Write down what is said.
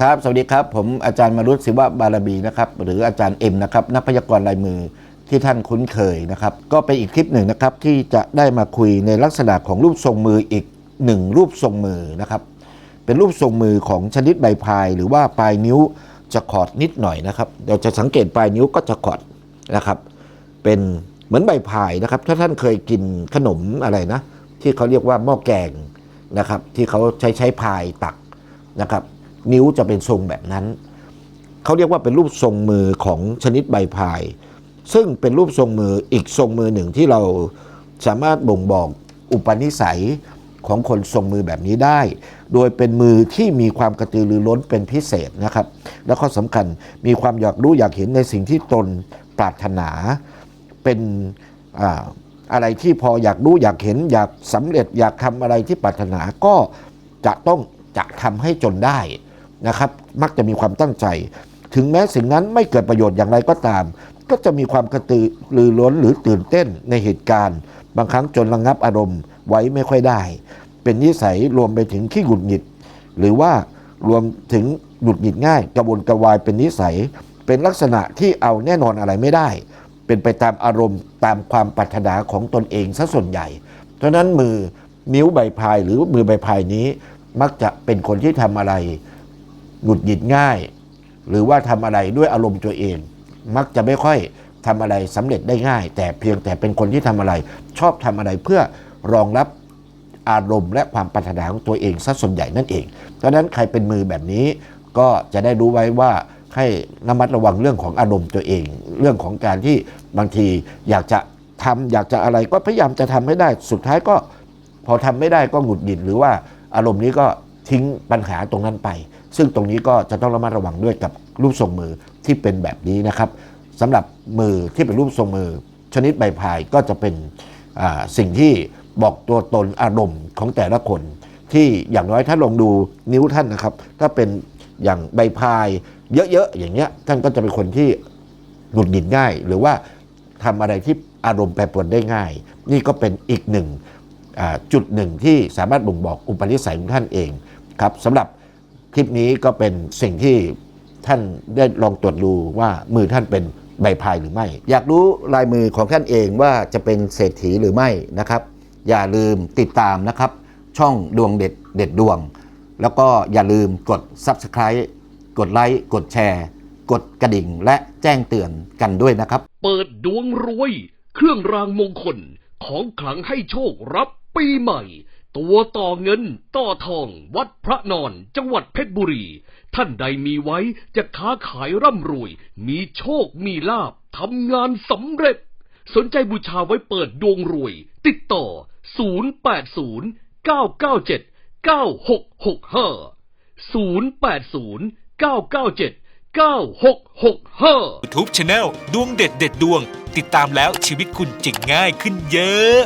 ครับ สวัสดีครับ ผมอาจารย์มรุตศิวะบารมีนะครับ หรืออาจารย์เอ็มนะครับ นักพยากรณ์ลายมือที่ท่านคุ้นเคยนะครับ ก็เป็นอีกคลิปหนึ่งนะครับ ที่จะได้มาคุยในลักษณะของรูปทรงมืออีกหนึ่งรูปทรงมือนะครับ เป็นรูปทรงมือของชนิดใบพาย หรือว่าปลายนิ้วจะขอดนิดหน่อยนะครับเดี๋ยวจะสังเกตปลายนิ้วก็จะขอดนะครับ เป็นเหมือนใบพายนะครับ ถ้าท่านเคยกินขนมอะไรนะ ที่เขาเรียกว่าหม้อแกงนะครับ ที่เขาใช้ใช้พายตักนะครับ นิ้วจะเป็นทรงแบบนั้น เขาเรียกว่าเป็นรูปทรงมือของชนิดใบพาย ซึ่งเป็นรูปทรงมืออีกทรงมือหนึ่งที่เราสามารถบ่งบอกอุปนิสัยของคนทรงมือแบบนี้ได้ โดยเป็นมือที่มีความกระตือรือร้นเป็นพิเศษนะครับ แล้วก็สำคัญมีความอยากรู้อยากเห็นในสิ่งที่ตนปรารถนาเป็นอาอะไรที่พออยากรู้อยากเห็นอยากสำเร็จอยากทำอะไรที่ปรารถนาก็จะต้องจะทำให้จนได้ นะครับ มักจะมีความตั้งใจ ถึงแม้สิ่งนั้นไม่เกิดประโยชน์อย่างไรก็ตาม ก็จะมีความกระตือรือร้นหรือตื่นเต้นในเหตุการณ์ บางครั้งจนระงับอารมณ์ไว้ไม่ค่อยได้ เป็นนิสัยรวมไปถึงขี้หงุดหงิด หรือว่ารวมถึงหงุดหงิดง่าย กระวนกระวายเป็นนิสัย เป็นลักษณะที่เอาแน่นอนอะไรไม่ได้ เป็นไปตามอารมณ์ตามความปรารถนาของตนเองซะส่วนใหญ่เพราะฉะนั้นมือนิ้วใบพายหรือมือใบพายนี้มักจะเป็นคนที่ทำอะไร หงุดหงิดง่าย หรือว่าทำอะไรด้วยอารมณ์ตัวเอง มักจะไม่ค่อยทำอะไรสำเร็จได้ง่าย แต่เพียงแต่เป็นคนที่ทำอะไร ชอบทำอะไรเพื่อรองรับอารมณ์และความปรารถนาของตัวเองซะส่วนใหญ่นั่นเองเพราะนั้นใครเป็นมือแบบนี้ก็จะได้รู้ไว้ว่าให้ระมัดระวังเรื่องของอารมณ์ตัวเอง เรื่องของการที่บางทีอยากจะทำอยากจะอะไรก็พยายามจะทำให้ได้ สุดท้ายก็พอทำไม่ได้ก็หงุดหงิดหรือว่าอารมณ์นี้ก็ทิ้งปัญหาตรงนั้นไป ซึ่งตรงนี้ก็จะต้องระมัดระวังด้วยกับรูปทรงมือที่เป็นแบบนี้นะครับสำหรับมือที่เป็นรูปทรงมือ ชนิดใบพายก็จะเป็นสิ่งที่บอกตัวตนอารมณ์ของแต่ละคน ที่อย่างน้อยถ้าลองดูนิ้วท่านนะครับ ถ้าเป็นอย่างใบพายเยอะๆอย่างเงี้ยท่านก็จะเป็นคนที่หงุดหงิดง่าย หรือว่าทำอะไรที่อารมณ์แปรปรวนได้ง่าย นี่ก็เป็นอีกหนึ่งจุดหนึ่งที่สามารถบ่งบอกอุปนิสัยของท่านเองครับสำหรับ คลิปนี้ก็เป็นสิ่งที่ท่านได้ลองตรวจดูว่ามือท่านเป็นใบพายหรือไม่ อยากรู้ลายมือของท่านเองว่าจะเป็นเศรษฐีหรือไม่นะครับ อย่าลืมติดตามนะครับ ช่องดวงเด็ดเด็ดดวง แล้วก็อย่าลืมกด Subscribe กดไลค์กดแชร์ กดกระดิ่งและแจ้งเตือนกันด้วยนะครับ เปิดดวงรวย เครื่องรางมงคลของขลังให้โชครับปีใหม่ ตัวต่อเงิน ต่อทอง วัดพระนอน จังหวัดเพชรบุรี ท่านใดมีไว้จะค้าขายร่ำรวย มีโชคมีลาบทำงานสำเร็จ สนใจบูชาไว้เปิดดวงรวย ติดต่อ 080 997 9665 080 997 9665 YouTube Channel ดวงเด็ดเด็ดดวง ติดตามแล้วชีวิตคุณจะง่ายขึ้นเยอะ